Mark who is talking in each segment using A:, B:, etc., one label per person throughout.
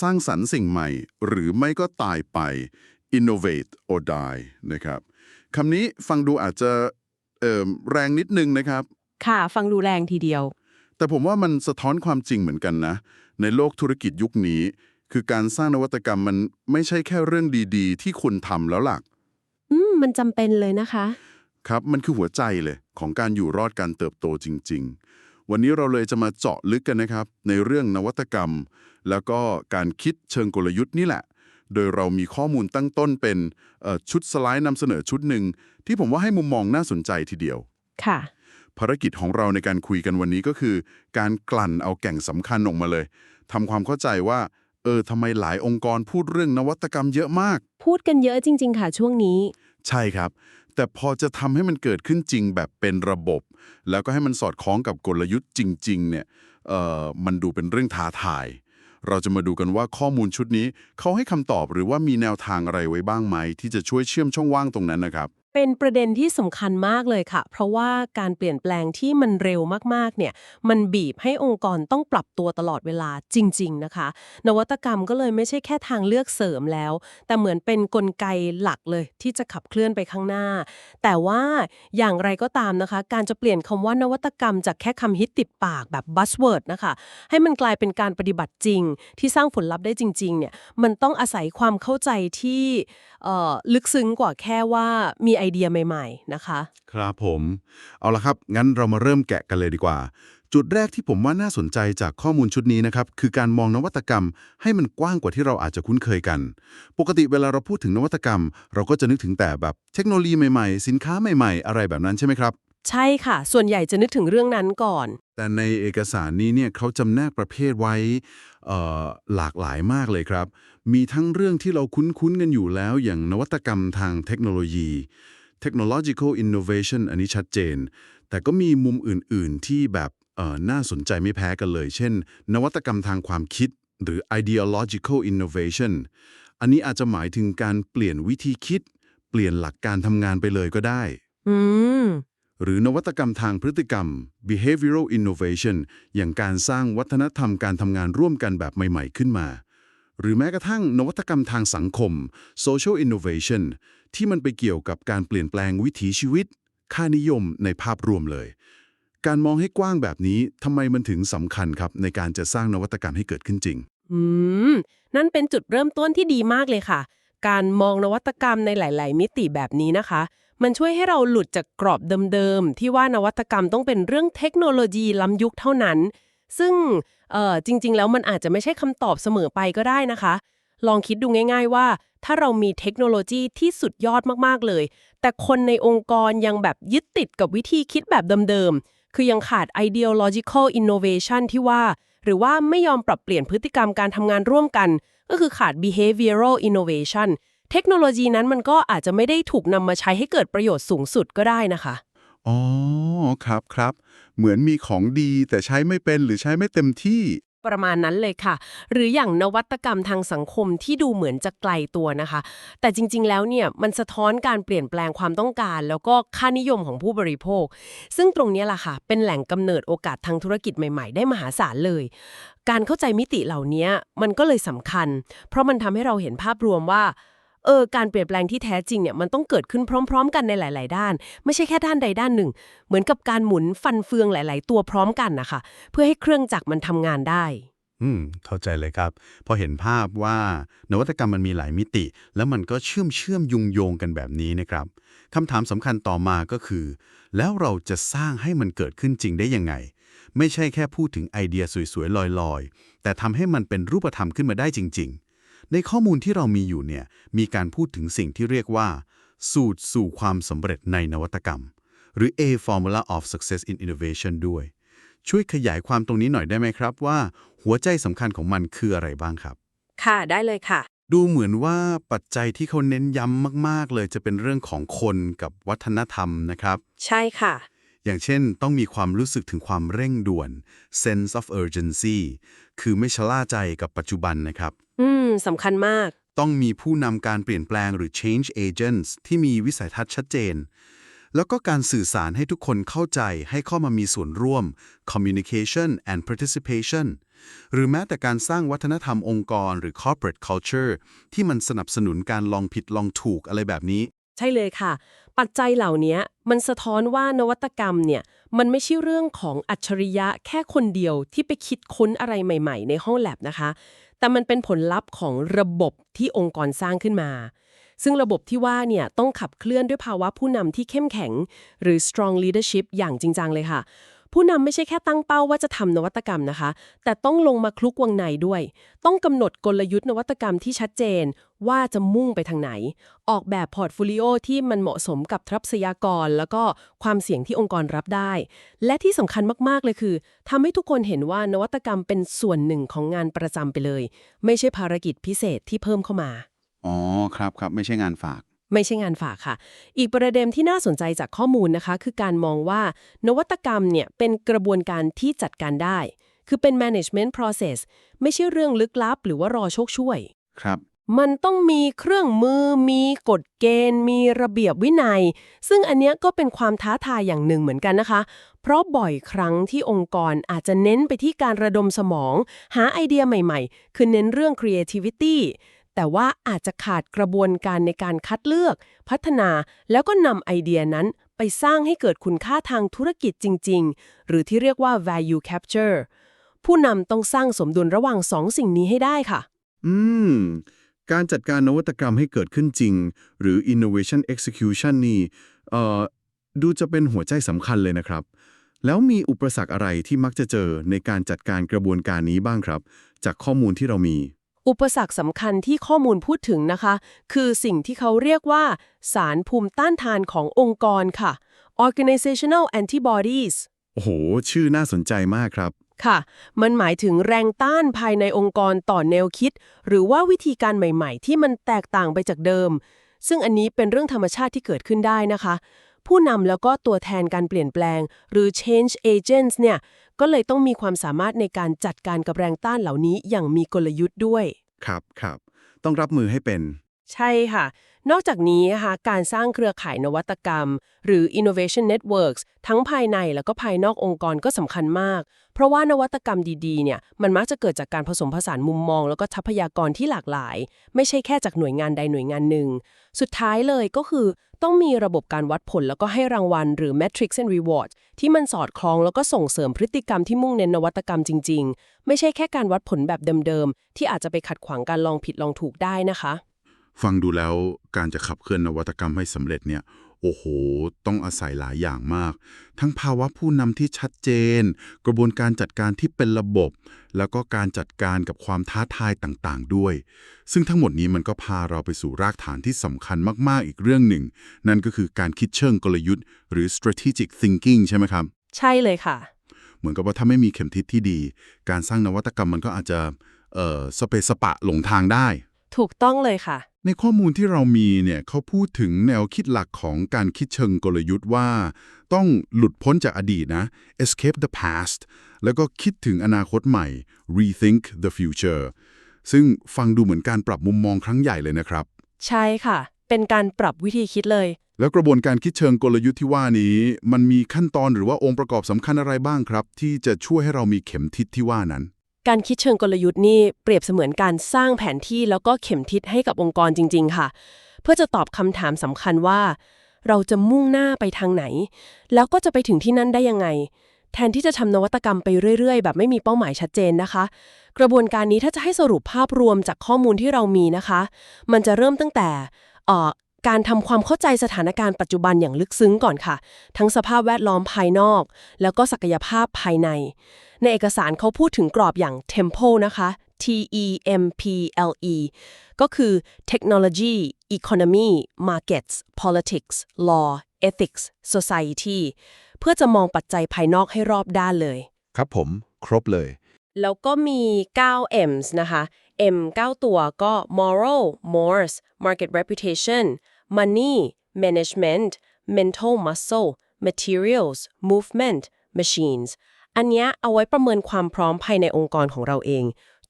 A: สร้างสรรค์สิ่งใหม่ หรือไม่ก็ตายไป innovate or die นะครับคำนี้ฟังดูอาจจะเอ่อแรงนิดนึงนะครับ
B: ค่ะ ฟังดูแรงทีเดียว
A: แต่ผมว่ามันสะท้อนความจริงเหมือนกันนะ ในโลกธุรกิจยุคนี้ คือการสร้างนวัตกรรมมันไม่ใช่แค่เรื่องดีๆ ที่คุณทำแล้วล่ะ
B: อืม มันจำเป็นเลยนะคะ
A: ครับมันคือหัวใจเลยของการอยู่รอดการเติบโตจริง ๆ วันนี้เราเลยจะมาเจาะลึกกันนะครับ ในเรื่องนวัตกรรม แล้วก็การคิดเชิงกลยุทธ์นี่แหละ โดยเรามีข้อมูลตั้งต้นเป็นเอ่อชุดสไลด์นำเสนอชุดหนึ่ง ที่ผมว่าให้มุมมองน่าสนใจทีเดียว
B: ค่ะ
A: ภารกิจของเราในการคุยกันวันนี้ก็คือ การกลั่นเอาแก่งสำคัญออกมาเลยทำความเข้าใจว่าเออทำไมหลายองค์กรพูดเรื่องนวัตกรรมเยอะมาก
B: พูดกันเยอะจริง ๆ ค่ะช่วงนี้
A: ใช่ครับ แต่พอจะทำให้มันเกิดขึ้นจริงแบบเป็นระบบ แล้วก็ให้มันสอดคล้องกับกลยุทธ์จริง ๆ เนี่ยเอ่อมันดูเป็นเรื่องท้าทาย เราจะมาดูกันว่าข้อมูลชุดนี้เขาให้คำตอบหรือว่ามีแนวทางอะไรไว้บ้างไหม ที่จะช่วยเชื่อมช่องว่างตรงนั้นนะครับ
B: เป็นประเด็นที่สำคัญมากเลยค่ะ เพราะว่าการเปลี่ยนแปลงที่มันเร็วมากๆ เนี่ย มันบีบให้องค์กรต้องปรับตัวตลอดเวลาจริง ๆ นะคะ นวัตกรรมก็เลยไม่ใช่แค่ทางเลือกเสริมแล้ว แต่เหมือนเป็นนกลไกหลักเลยที่จะขับเคลื่อนไปข้างหน้า แต่ว่าอย่างไรก็ตามนะคะ การจะเปลี่ยนคำว่านวัตกรรมจากแค่คำฮิตติดปากแบบ buzzword นะคะ ให้มันกลายเป็นการปฏิบัติจริง ที่สร้างผลลัพธ์ได้จริง ๆ เนี่ย มันต้องอาศัยความเข้าใจที่เอ่อลึกซึ้งกว่าแค่ว่ามีไอเดียใหม่ๆนะคะ
A: ครับผม เอาละครับ งั้นเรามาเริ่มแกะกันเลยดีกว่า จุดแรกที่ผมว่าน่าสนใจจากข้อมูลชุดนี้นะครับ คือการมองนวัตกรรม ให้มันกว้างกว่าที่เราอาจจะคุ้นเคยกัน ปกติเวลาเราพูดถึงนวัตกรรม เราก็จะนึกถึงแต่แบบเทคโนโลยีใหม่ๆ สินค้าใหม่ ๆ อะไรแบบนั้นใช่ไหมครับ
B: ใช่ค่ะ ส่วนใหญ่จะนึกถึงเรื่องนั้นก่อน
A: แต่ในเอกสารนี้เนี่ยเขาจำแนกประเภทไว้เอ่อหลากหลายมากเลยครับ มีทั้งเรื่องที่เราคุ้นๆกันอยู่แล้ว อย่างนวัตกรรมทางเทคโนโลยี technological innovation อันนี้ชัดเจน แต่ก็มีมุมอื่นๆที่แบบเอ่อน่าสนใจไม่แพ้กันเลย เช่น นวัตกรรมทางความคิด หรือ ideological innovation อันนี้อาจจะหมายถึงการเปลี่ยนวิธีคิด เปลี่ยนหลักการทำงานไปเลยก็ได้
B: อืม
A: หรือนวัตกรรมทางพฤติกรรม behavioral innovation อย่างการสร้างวัฒนธรรมการทำงานร่วมกันแบบใหม่ ๆ ขึ้นมา หรือแม้กระทั่งนวัตกรรมทางสังคม social innovation ที่มันไปเกี่ยวกับการเปลี่ยนแปลงวิถีชีวิต ค่านิยมในภาพรวมเลย การมองให้กว้างแบบนี้ทำไมมันถึงสำคัญครับในการจะสร้างนวัตกรรมให้เกิดขึ้นจริง
B: อืม นั่นเป็นจุดเริ่มต้นที่ดีมากเลยค่ะ การมองนวัตกรรมในหลาย ๆ มิติแบบนี้นะคะ มันช่วยให้เราหลุดจากกรอบเดิมๆ ที่ว่านวัตกรรมต้องเป็นเรื่องเทคโนโลยีล้ำยุคเท่านั้น ซึ่งจริงๆ แล้วมันอาจจะไม่ใช่คำตอบเสมอไปก็ได้นะคะ ลองคิดดูง่าย ๆ ว่า ถ้าเรามีเทคโนโลยีที่สุดยอดมากๆเลย แต่คนในองค์กรยังแบบยึดติดกับวิธีคิดแบบเดิมๆ คือยังขาด ideological innovation ที่ว่า หรือว่าไม่ยอมปรับเปลี่ยนพฤติกรรมการทำงานร่วมกัน ก็คือขาด behavioral innovation เทคโนโลยีนั้นมันก็อาจจะไม่ได้ถูกนำมาใช้ให้เกิดประโยชน์สูงสุดก็ได้นะคะ
A: อ๋อ ครับครับ เหมือนมีของดีแต่ใช้ไม่เป็นหรือใช้ไม่เต็มที่
B: ประมาณนั้นเลยค่ะ หรืออย่างนวัตกรรมทางสังคมที่ดูเหมือนจะไกลตัวนะคะ แต่จริง ๆ แล้วเนี่ยมันสะท้อนการเปลี่ยนแปลงความต้องการ แล้วก็ค่านิยมของผู้บริโภค ซึ่งตรงเนี้ยล่ะค่ะ เป็นแหล่งกำเนิดโอกาสทางธุรกิจใหม่ ๆ ได้มหาศาลเลยการเข้าใจมิติเหล่านี้มันก็เลยสำคัญ เพราะมันทำให้เราเห็นภาพรวมว่า เออการเปลี่ยนแปลงที่แท้จริงเนี่ยมันต้องเกิดขึ้นพร้อม ๆ กันในหลาย ๆ ด้าน ไม่ใช่แค่ด้านใดด้านหนึ่ง เหมือนกับการหมุนฟันเฟืองหลาย ๆ ตัวพร้อมกันนะคะเพื่อให้เครื่องจักรมันทำงานได้
C: อืม เข้าใจเลยครับ พอเห็นภาพว่านวัตกรรมมันมีหลายมิติ แล้วมันก็เชื่อมเชื่อมยุงโยงกันแบบนี้นะครับคำถามสำคัญต่อมาก็คือ แล้วเราจะสร้างให้มันเกิดขึ้นจริงได้ยังไง ไม่ใช่แค่พูดถึงไอเดียสวยๆลอยๆ แต่ทำให้มันเป็นรูปธรรมขึ้นมาได้จริง ๆ ในข้อมูลที่เรามีอยู่เนี่ยมีการพูดถึงสิ่งที่เรียกว่า สูตรสู่ความสำเร็จในนวัตกรรม หรือ A Formula of Success in Innovation ด้วย ช่วยขยายความตรงนี้หน่อยได้ไหมครับว่า หัวใจสำคัญของมันคืออะไรบ้างครับ
B: ค่ะได้เลยค่ะ
C: ดูเหมือนว่าปัจจัยที่เขาเน้นย้ำมาก ๆ เลยจะเป็นเรื่องของคนกับวัฒนธรรมนะครับ
B: ใช่ค่ะ
C: อย่างเช่นต้องมีความรู้สึกถึงความเร่งด่วน sense of urgency คือไม่ชะล่าใจกับปัจจุบันนะครับ
B: อืมสำคัญมาก
C: ต้องมีผู้นำการเปลี่ยนแปลงหรือ change agents ที่มีวิสัยทัศน์ชัดเจน แล้วก็การสื่อสารให้ทุกคนเข้าใจให้เข้ามามีส่วนร่วม communication and participation หรือแม้แต่การสร้างวัฒนธรรมองค์กรหรือ corporate culture ที่มันสนับสนุนการลองผิดลองถูกอะไรแบบนี้
B: ใช่เลยค่ะ ปัจจัยเหล่านี้ มันสะท้อนว่านวัตกรรมเนี่ยมันไม่ใช่เรื่องของอัจฉริยะแค่คนเดียวที่ไปคิดค้นอะไรใหม่ ๆ ในห้องแลบนะคะ แต่มันเป็นผลลัพธ์ของระบบที่องค์กรสร้างขึ้นมา ซึ่งระบบที่ว่าเนี่ยต้องขับเคลื่อนด้วยภาวะผู้นำที่เข้มแข็ง หรือ strong leadership อย่างจริงจังเลยค่ะ ผู้นำไม่ใช่แค่ตั้งเป้าว่าจะทำนวัตกรรมนะคะ แต่ต้องลงมาคลุกวงในด้วย ต้องกำหนดกลยุทธ์นวัตกรรมที่ชัดเจนว่าจะมุ่งไปทางไหน ออกแบบพอร์ตโฟลิโอที่มันเหมาะสมกับทรัพยากร แล้วก็ความเสี่ยงที่องค์กรรับได้ และที่สำคัญมากๆเลยคือทำให้ทุกคนเห็นว่านวัตกรรมเป็นส่วนหนึ่งของงานประจำไปเลย ไม่ใช่ภารกิจพิเศษที่เพิ่มเข้ามา
C: อ๋อ ครับครับ ไม่ใช่งานฝาก
B: ไม่ใช่งานฝากค่ะ อีกประเด็นที่น่าสนใจจากข้อมูลนะคะ คือการมองว่านวัตกรรมเนี่ยเป็นกระบวนการที่จัดการได้ คือเป็น management process ไม่ใช่เรื่องลึกลับ หรือว่ารอโชคช่วย
C: ครับ
B: มันต้องมีเครื่องมือ มีกฎเกณฑ์ มีระเบียบวินัย ซึ่งอันเนี้ยก็เป็นความท้าทายอย่างหนึ่งเหมือนกันนะคะ เพราะบ่อยครั้งที่องค์กรอาจจะเน้นไปที่การระดมสมอง หาไอเดียใหม่ ๆ คือเน้นเรื่อง creativity แต่ว่าอาจจะขาดกระบวนการในการคัดเลือก พัฒนาแล้วก็นำไอเดียนั้นไปสร้างให้เกิดคุณค่าทางธุรกิจจริง ๆ หรือที่เรียกว่า value capture ผู้นำต้องสร้างสมดุลระหว่างสองสิ่งนี้ให้ได้ค่ะ
A: อืม การจัดการนวัตกรรมให้เกิดขึ้นจริง หรือ innovation execution นี่เอ่อดูจะเป็นหัวใจสำคัญเลยนะครับ แล้วมีอุปสรรคอะไรที่มักจะเจอในการจัดการกระบวนการนี้บ้างครับ จากข้อมูลที่เรามี
B: อุปสรรคสำคัญที่ข้อมูลพูดถึงนะคะ คือสิ่งที่เขาเรียกว่า สารภูมิต้านทานขององค์กรค่ะ organizational antibodies
A: โอ้โห ชื่อน่าสนใจมากครับ
B: ค่ะ มันหมายถึงแรงต้านภายในองค์กรต่อแนวคิด หรือว่าวิธีการใหม่ๆ ที่มันแตกต่างไปจากเดิม ซึ่งอันนี้เป็นเรื่องธรรมชาติที่เกิดขึ้นได้นะคะ ผู้นำแล้วก็ตัวแทนการเปลี่ยนแปลง หรือ change agents เนี่ย ก็เลยต้องมีความสามารถในการจัดการกับแรงต้านเหล่านี้อย่างมีกลยุทธ์ด้วย
A: ครับครับ ต้องรับมือให้เป็น
B: ใช่ค่ะ นอกจากนี้นะคะการสร้างเครือข่ายนวัตกรรม หรือ innovation networks ทั้งภายในแล้วก็ภายนอกองค์กรก็สำคัญมาก เพราะว่านวัตกรรมดีๆเนี่ยมันมักจะเกิดจากการผสมผสานมุมมอง แล้วก็ทรัพยากรที่หลากหลาย ไม่ใช่แค่จากหน่วยงานใดหน่วยงานหนึ่ง สุดท้ายเลยก็คือต้องมีระบบการวัดผลแล้วก็ให้รางวัล หรือ metrics and rewards ที่มันสอดคล้องแล้วก็ส่งเสริมพฤติกรรมที่มุ่งเน้นนวัตกรรมจริง ๆ ไม่ใช่แค่การวัดผลแบบเดิมๆที่อาจจะไปขัดขวางการลองผิดลองถูกได้นะคะ
A: ฟังดูแล้วการจะขับเคลื่อนนวัตกรรมให้สำเร็จเนี่ย โอ้โห ต้องอาศัยหลายอย่างมาก ทั้งภาวะผู้นำที่ชัดเจน กระบวนการจัดการที่เป็นระบบ แล้วก็การจัดการกับความท้าทายต่างๆ ด้วย ซึ่งทั้งหมดนี้มันก็พาเราไปสู่รากฐานที่สำคัญมากๆอีกเรื่องหนึ่ง นั่นก็คือการคิดเชิงกลยุทธ์ หรือ strategic thinking ใช่ไหมครับ
B: ใช่เลยค่ะ
A: เหมือนกับว่าถ้าไม่มีเข็มทิศที่ดี การสร้างนวัตกรรมมันก็อาจจะเอ่อสเปซสปะหลงทางได้
B: ถูกต้องเลยค่ะ
A: ในข้อมูลที่เรามีเนี่ยเขาพูดถึงแนวคิดหลักของการคิดเชิงกลยุทธ์ว่า ต้องหลุดพ้นจากอดีตนะ escape the past แล้วก็คิดถึงอนาคตใหม่ rethink the future ซึ่งฟังดูเหมือนการปรับมุมมองครั้งใหญ่เลยนะครับ
B: ใช่ค่ะ เป็นการปรับวิธีคิดเลย
A: แล้วกระบวนการคิดเชิงกลยุทธ์ที่ว่านี้ มันมีขั้นตอนหรือว่าองค์ประกอบสำคัญอะไรบ้างครับ ที่จะช่วยให้เรามีเข็มทิศที่ว่านั้น
B: การคิดเชิงกลยุทธ์นี่เปรียบเสมือนการสร้างแผนที่แล้วก็เข็มทิศให้กับองค์กรจริง ๆ ค่ะ เพื่อจะตอบคำถามสำคัญว่า เราจะมุ่งหน้าไปทางไหน แล้วก็จะไปถึงที่นั่นได้ยังไง แทนที่จะทำนวัตกรรมไปเรื่อย ๆ แบบไม่มีเป้าหมายชัดเจนนะคะ กระบวนการนี้ถ้าจะให้สรุปภาพรวมจากข้อมูลที่เรามีนะคะ มันจะเริ่มตั้งแต่เอ่อ การทำความเข้าใจสถานการณ์ปัจจุบันอย่างลึกซึ้งก่อนค่ะ ทั้งสภาพแวดล้อมภายนอก แล้วก็ศักยภาพภายใน ในเอกสารเขาพูดถึงกรอบอย่าง Temple นะคะ T E M P L E ก็คือ Technology Economy Markets Politics Law Ethics Society เพื่อจะมองปัจจัยภายนอกให้รอบด้านเลย
C: ครับผม ครบเลย
B: แล้วก็มี 9 M's นะคะ M 9 ตัวก็ moral morals market reputation money management mental muscle materials movement machines อันนี้เอาไว้ประเมินความพร้อมภายในองค์กรของเราเอง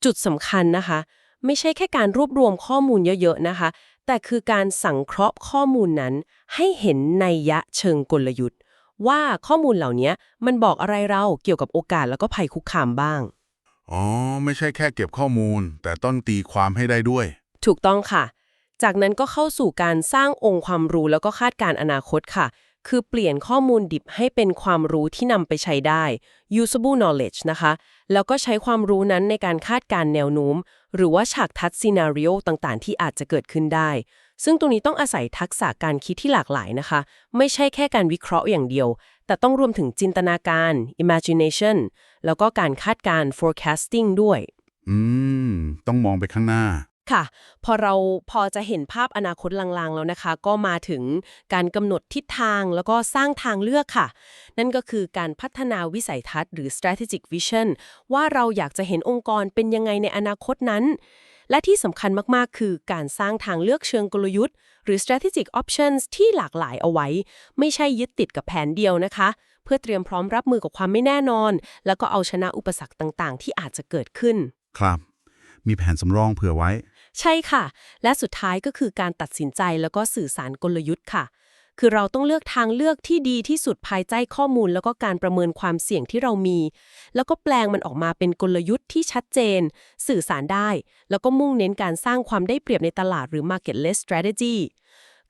B: จุดสำคัญนะคะ ไม่ใช่แค่การรวบรวมข้อมูลเยอะๆนะคะแแต่คือการสังเคราะห์ข้อมูลนั้น ให้เห็นนัยยะเชิงกลยุทธ์ ว่าข้อมูลเหล่านี้มันบอกอะไรเราเกี่ยวกับโอกาสแล้วก็ภัยคุกคามบ้าง
A: อ๋อ ไม่ใช่แค่เก็บข้อมูล แต่ต้องตีความให้ได้ด้วย
B: ถูกต้องค่ะ จากนั้นก็เข้าสู่การสร้างองค์ความรู้แล้วก็คาดการณ์อนาคตค่ะ คือเปลี่ยนข้อมูลดิบให้เป็นความรู้ที่นำไปใช้ได้ usable knowledge นะคะ แล้วก็ใช้ความรู้นั้นในการคาดการณ์แนวโน้ม หรือว่าฉากทัดซีนารีโอต่างๆ ที่อาจจะเกิดขึ้นได้ ซึ่งตรงนี้ต้องอาศัยทักษะการคิดที่หลากหลายนะคะ ไม่ใช่แค่การวิเคราะห์อย่างเดียว แต่ต้องรวมถึงจินตนาการ imagination แล้วก็การคาดการณ์ forecasting ด้วย
A: อืม ต้องมองไปข้างหน้า
B: ค่ะ พอเราพอจะเห็นภาพอนาคตลางๆ แล้วนะคะ ก็มาถึงการกำหนดทิศทางแล้วก็สร้างทางเลือกค่ะ นั่นก็คือการพัฒนาวิสัยทัศน์หรือ strategic vision ว่าเราอยากจะเห็นองค์กรเป็นยังไงในอนาคตนั้น และที่สำคัญมากๆ คือการสร้างทางเลือกเชิงกลยุทธ์ หรือ strategic options ที่หลากหลายเอาไว้ ไม่ใช่ยึดติดกับแผนเดียวนะคะเพื่อเตรียมพร้อมรับมือกับความไม่แน่นอน แล้วก็เอาชนะอุปสรรคต่างๆ ที่อาจจะเกิดขึ้น
A: ครับ มีแผนสำรองเผื่อไว้
B: ใช่ค่ะ และสุดท้ายก็คือการตัดสินใจแล้วก็สื่อสารกลยุทธ์ค่ะ คือเราต้องเลือกทางเลือกที่ดีที่สุดภายใต้ข้อมูล แล้วก็การประเมินความเสี่ยงที่เรามี แล้วก็แปลงมันออกมาเป็นกลยุทธ์ที่ชัดเจน สื่อสารได้ แล้วก็มุ่งเน้นการสร้างความได้เปรียบในตลาดหรือ market-led strategy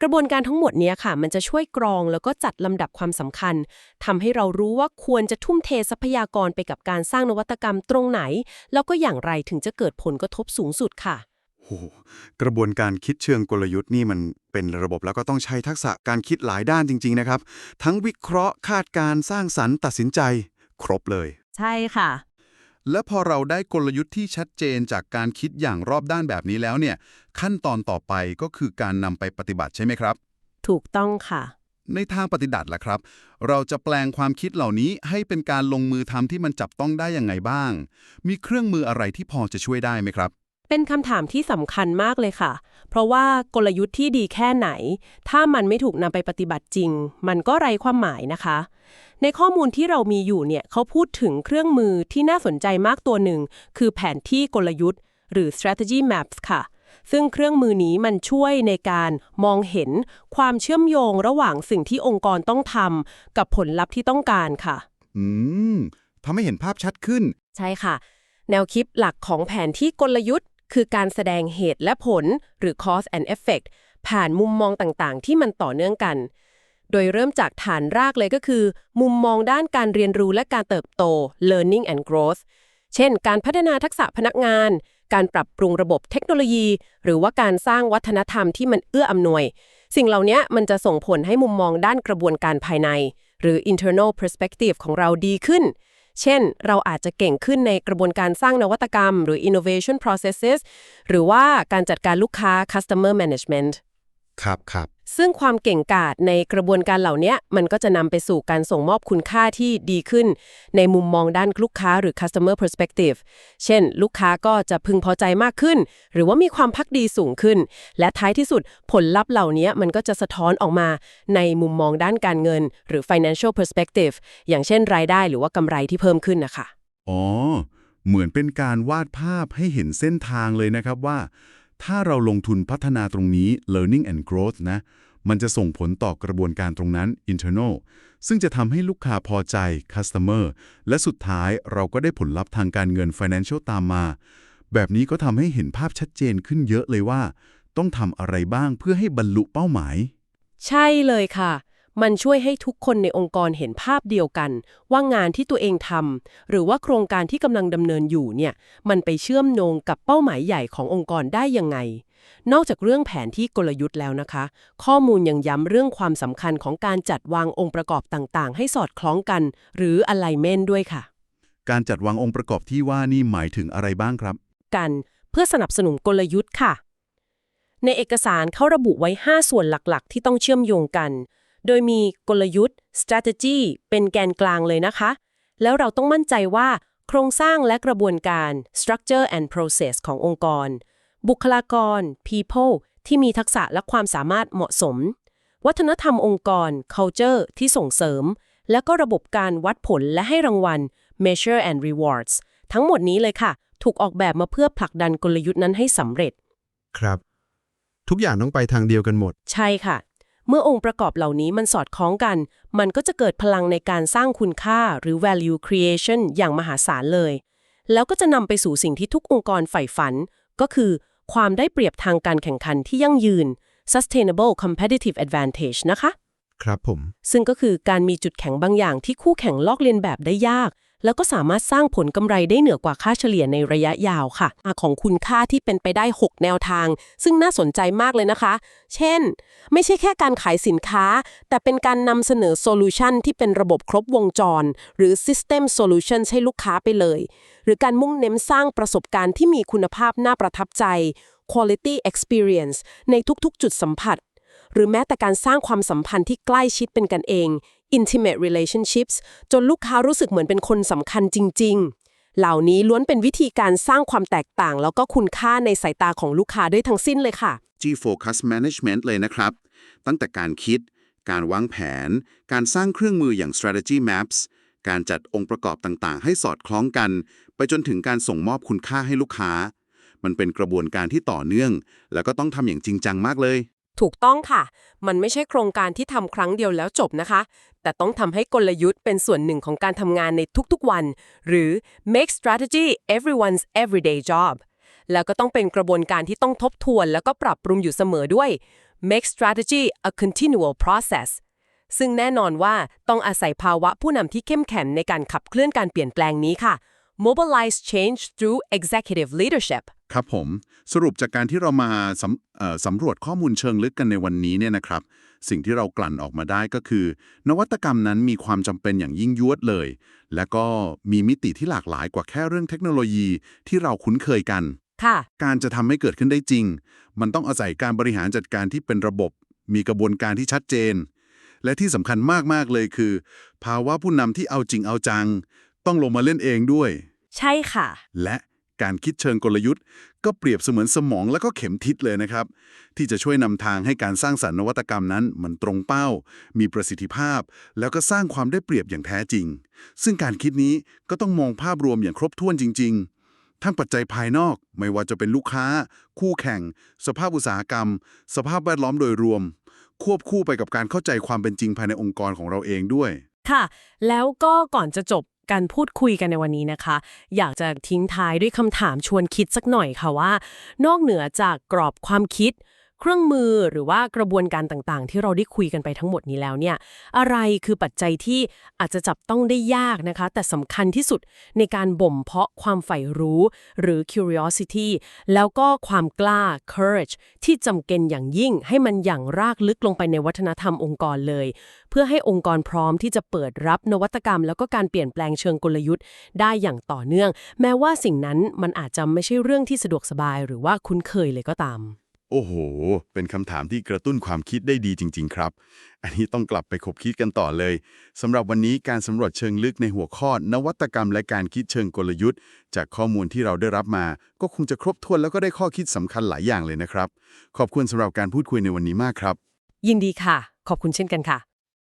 B: กระบวนการทั้งหมดเนี้ยค่ะ มันจะช่วยกรองแล้วก็จัดลำดับความสำคัญทำให้เรารู้ว่าควรจะทุ่มเททรัพยากรไปกับการสร้างนวัตกรรมตรงไหน แล้วก็อย่างไรถึงจะเกิดผลกระทบสูงสุดค่ะ
C: โอ้โหกระบวนการคิดเชิงกลยุทธ์นี่มันเป็นระบบแล้วก็ต้องใช้ทักษะการคิดหลายด้านจริง ๆ นะครับ ทั้งวิเคราะห์คาดการณ์สร้างสรรค์ตัดสินใจ ครบเลย
B: ใช่ค่ะ
A: และพอเราได้กลยุทธ์ที่ชัดเจนจากการคิดอย่างรอบด้านแบบนี้แล้วเนี่ย ขั้นตอนต่อไปก็คือการนำไปปฏิบัติใช่ไหมครับ
B: ถูกต้องค่ะ
A: ในทางปฏิบัติล่ะครับ เราจะแปลงความคิดเหล่านี้ให้เป็นการลงมือทำที่มันจับต้องได้ยังไงบ้าง มีเครื่องมืออะไรที่พอจะช่วยได้ไหมครับ
B: เป็นคำถามที่สำคัญมากเลยค่ะ เพราะว่ากลยุทธ์ที่ดีแค่ไหน ถ้ามันไม่ถูกนำไปปฏิบัติจริง มันก็ไร้ความหมายนะคะ ในข้อมูลที่เรามีอยู่เนี่ยเขาพูดถึงเครื่องมือที่น่าสนใจมากตัวหนึ่ง คือแผนที่กลยุทธ์ หรือ strategy maps ค่ะซึ่งเครื่องมือนี้มันช่วยในการมองเห็นความเชื่อมโยงระหว่างสิ่งที่องค์กรต้องทำกับผลลัพธ์ที่ต้องการค่ะ
C: อืมทำให้เห็นภาพชัดขึ้น
B: ใช่ค่ะ แนวคิดหลักของแผนที่กลยุทธ์ คือการแสดงเหตุและผลหรือ cause and effect ผ่านมุมมองต่างๆ ที่มันต่อเนื่องกัน โดยเริ่มจากฐานรากเลยก็คือ มุมมองด้านการเรียนรู้และการเติบโต learning and growth เช่น การพัฒนาทักษะพนักงาน การปรับปรุงระบบเทคโนโลยี หรือว่าการสร้างวัฒนธรรมที่มันเอื้ออำนวย สิ่งเหล่านี้มันจะส่งผลให้มุมมองด้านกระบวนการภายใน หรือ internal perspective ของเราดีขึ้น เช่น เราอาจจะเก่งขึ้นในกระบวนการสร้างนวัตกรรม หรือ innovation processes หรือว่าการจัดการลูกค้า customer management
C: ครับครับ
B: ซึ่งความเก่งกาจในกระบวนการเหล่านี้มันก็จะนำไปสู่การส่งมอบคุณค่าที่ดีขึ้น ในมุมมองด้านลูกค้าหรือ customer perspective เช่น ลูกค้าก็จะพึงพอใจมากขึ้น หรือว่ามีความพักดีสูงขึ้น และท้ายที่สุดผลลัพธ์เหล่านี้มันก็จะสะท้อนออกมาในมุมมองด้านการเงิน หรือ financial perspective อย่างเช่นรายได้หรือว่ากำไรที่เพิ่มขึ้นนะคะ
A: อ๋อเหมือนเป็นการวาดภาพให้เห็นเส้นทางเลยนะครับว่า ถ้าเราลงทุนพัฒนาตรงนี้ learning and growth นะ มันจะส่งผลต่อกระบวนการตรงนั้น internal ซึ่งจะทำให้ลูกค้าพอใจ customer และสุดท้ายเราก็ได้ผลลัพธ์ทางการเงิน financial ตามมา แบบนี้ก็ทำให้เห็นภาพชัดเจนขึ้นเยอะเลยว่า ต้องทำอะไรบ้างเพื่อให้บรรลุเป้าหมาย
B: ใช่เลยค่ะ มันช่วยให้ทุกคนในองค์กรเห็นภาพเดียวกัน ว่างานที่ตัวเองทำหรือว่าโครงการที่กำลังดำเนินอยู่เนี่ยมันไปเชื่อมโยงกับเป้าหมายใหญ่ขององค์กรได้ยังไง นอกจากเรื่องแผนที่กลยุทธ์แล้วนะคะ ข้อมูลยังย้ำเรื่องความสำคัญของการจัดวางองค์ประกอบต่างๆ ให้สอดคล้องกัน หรือ alignment ด้วยค่ะ
A: การจัดวางองค์ประกอบที่ว่านี่หมายถึงอะไรบ้างครับ
B: กันเพื่อสนับสนุนกลยุทธ์ค่ะ ในเอกสารเขาระบุไว้ 5 ส่วนหลักๆ ที่ต้องเชื่อมโยงกัน โดยมีกลยุทธ์ strategy เป็นแกนกลางเลยนะคะ แล้วเราต้องมั่นใจว่าโครงสร้างและกระบวนการ structure and process ขององค์กร บุคลากร people ที่มีทักษะและความสามารถเหมาะสม วัฒนธรรมองค์กร culture ที่ส่งเสริม และก็ระบบการวัดผลและให้รางวัล measure and rewards ทั้งหมดนี้เลยค่ะ ถูกออกแบบมาเพื่อผลักดันกลยุทธ์นั้นให้สำเร็จ
C: ครับ
D: ทุกอย่างต้องไปทางเดียวกันหมด
B: ใช่ค่ะ เมื่อองค์ประกอบเหล่านี้มันสอดคล้องกัน มันก็จะเกิดพลังในการสร้างคุณค่าหรือ value creation อย่างมหาศาลเลย แล้วก็จะนำไปสู่สิ่งที่ทุกองค์กรใฝ่ฝัน ก็คือความได้เปรียบทางการแข่งขันที่ยั่งยืน sustainable competitive advantage นะคะ
D: ครับผม
B: ซึ่งก็คือการมีจุดแข็งบางอย่างที่คู่แข่งลอกเลียนแบบได้ยาก แล้วก็สามารถสร้างผลกำไรได้เหนือกว่าค่าเฉลี่ยในระยะยาวค่ะของคุณค่าที่เป็นไปได้ 6 แนวทาง ซึ่งน่าสนใจมากเลยนะคะ เช่น ไม่ใช่แค่การขายสินค้า แต่เป็นการนำเสนอโซลูชันที่เป็นระบบครบวงจร หรือ System Solution ให้ลูกค้าไปเลย หรือการมุ่งเน้นสร้างประสบการณ์ที่มีคุณภาพน่าประทับใจ Quality Experience ในทุกๆ จุดสัมผัส หรือแม้แต่การสร้างความสัมพันธ์ที่ใกล้ชิดเป็นกันเอง intimate relationships จนลูกค้ารู้สึกเหมือนเป็นคนสำคัญจริง ๆ เหล่านี้ล้วนเป็นวิธีการสร้างความแตกต่าง แล้วก็คุณค่าในสายตาของลูกค้าด้วยทั้งสิ้นเลยค่ะ
A: G-Focus Management เลยนะครับ ตั้งแต่การคิด การวางแผน การสร้างเครื่องมืออย่าง strategy maps การจัดองค์ประกอบต่างๆ ให้สอดคล้องกัน ไปจนถึงการส่งมอบคุณค่าให้ลูกค้า มันเป็นกระบวนการที่ต่อเนื่อง แล้วก็ต้องทำอย่างจริงจังมากเลย
B: ถูกต้องค่ะ มันไม่ใช่โครงการที่ทำครั้งเดียวแล้วจบนะคะ แต่ต้องทำให้กลยุทธ์เป็นส่วนหนึ่งของการทำงานในทุกๆวัน หรือ make strategy everyone's everyday job แล้วก็ต้องเป็นกระบวนการที่ต้องทบทวน แล้วก็ปรับปรุงอยู่เสมอด้วย make strategy a continual process ซึ่งแน่นอนว่าต้องอาศัยภาวะผู้นำที่เข้มแข็งในการขับเคลื่อนการเปลี่ยนแปลงนี้ค่ะ mobilize change through executive leadership
A: ครับผม สรุปจากการที่เรามาสำเอ่อสำรวจข้อมูลเชิงลึกกันในวันนี้เนี่ยนะครับ สิ่งที่เรากลั่นออกมาได้ก็คือ นวัตกรรมนั้นมีความจำเป็นอย่างยิ่งยวดเลย และก็มีมิติที่หลากหลายกว่าแค่เรื่องเทคโนโลยีที่เราคุ้นเคยกัน
B: ค่ะ
A: การจะทำให้เกิดขึ้นได้จริง มันต้องอาศัยการบริหารจัดการที่เป็นระบบ มีกระบวนการที่ชัดเจน และที่สำคัญมากๆเลยคือ ภาวะผู้นำที่เอาจริงเอาจัง ต้องลงมาเล่นเองด้วย
B: ใช่ค่ะ
A: และการคิดเชิงกลยุทธ์ ก็เปรียบเสมือนสมองและก็เข็มทิศเลยนะครับ ที่จะช่วยนำทางให้การสร้างสรรค์นวัตกรรมนั้น มันตรงเป้า มีประสิทธิภาพ แล้วก็สร้างความได้เปรียบอย่างแท้จริง ซึ่งการคิดนี้ก็ต้องมองภาพรวมอย่างครบถ้วนจริง ๆทั้งปัจจัยภายนอกไม่ว่าจะเป็นลูกค้า คู่แข่ง สภาพอุตสาหกรรม สภาพแวดล้อมโดยรวม ควบคู่ไปกับการเข้าใจความเป็นจริงภายในองค์กรของเราเองด้วย
B: ค่ะ แล้วก็ก่อนจะจบ การพูดคุยกันในวันนี้นะคะ อยากจะทิ้งท้ายด้วยคำถามชวนคิดสักหน่อยค่ะว่า นอกเหนือจากกรอบความคิด เครื่องมือหรือว่ากระบวนการต่างๆ ที่เราได้คุยกันไปทั้งหมดนี้แล้วเนี่ยอะไรคือปัจจัยที่อาจจะจับต้องได้ยากนะคะ แต่สำคัญที่สุดในการบ่มเพาะความใฝ่รู้หรือ curiosity แล้วก็ความกล้า courage ที่จำเป็นอย่างยิ่งให้มันอย่างรากลึกลงไปในวัฒนธรรมองค์กรเลย เพื่อให้องค์กรพร้อมที่จะเปิดรับนวัตกรรม แล้วก็การเปลี่ยนแปลงเชิงกลยุทธ์ได้อย่างต่อเนื่อง แม้ว่าสิ่งนั้นมันอาจจะไม่ใช่เรื่องที่สะดวกสบาย หรือว่าคุ้นเคยเลยก็ตาม
C: โอ้โห เป็นคำถามที่กระตุ้นความคิดได้ดีจริง ๆ ครับ อันนี้ต้องกลับไปคบคิดกันต่อเลย สำหรับวันนี้การสำรวจเชิงลึกในหัวข้อ นวัตกรรมและการคิดเชิงกลยุทธ์ จากข้อมูลที่เราได้รับมา ก็คงจะครบถ้วนแล้วก็ได้ข้อคิดสำคัญหลายอย่างเลยนะครับ ขอบคุณสำหรับการพูดคุยในวันนี้มากครับ
B: ยินดีค่ะ ขอบคุณเช่นกันค่ะ